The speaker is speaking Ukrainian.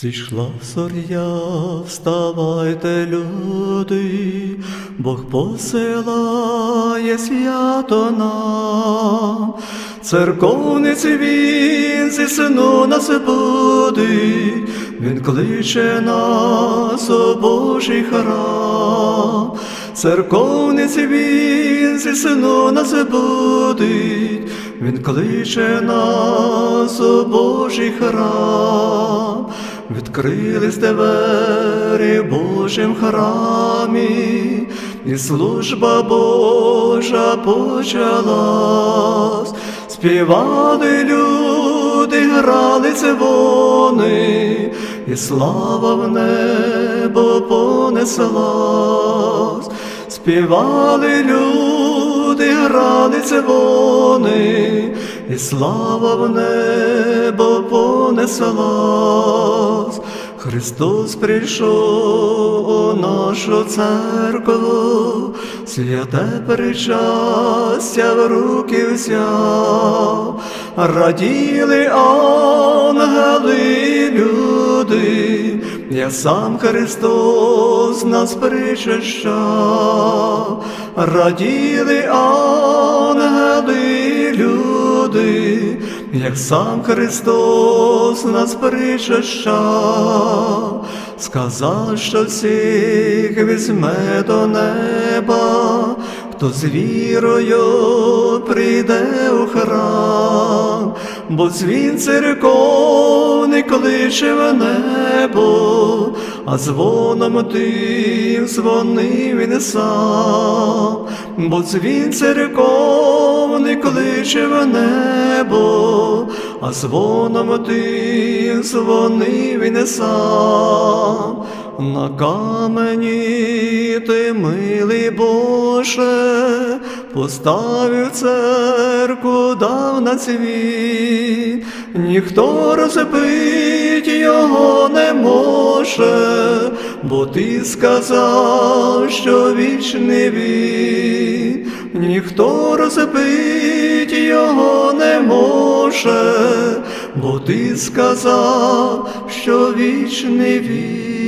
Зійшла зоря, вставайте, люди, Бог посилає свято нам, церковниці він зі сину нас будить, він кличе нас у Божий храм, церковниці він зі сину нас будить, він кличе нас у Божий храм. Відкрились двері Божим храмі, і служба Божа почалась, співали люди, грали дзвони, і слава в небо понеслась, співали люди, грали дзвони, і слава в небо понеслась. Христос прийшов у нашу церкву, святе причастя в руки взяв, раділи ангели люди, я сам Христос нас причащав, раділи ангели як сам Христос нас причащав, сказав, що всіх візьме до неба, хто з вірою прийде у храм, бо дзвін церковний кличе небо, а дзвоном тим дзвонив він сам, бо дзвін церковний кличе в небо, а дзвоном тим дзвонив він сам. На камені ти, милий Боже, поставив церкву, дав на світ, ніхто розбить його не може, бо ти сказав, що вічний він, ніхто розбить його не може, бо ти сказав, що вічний він.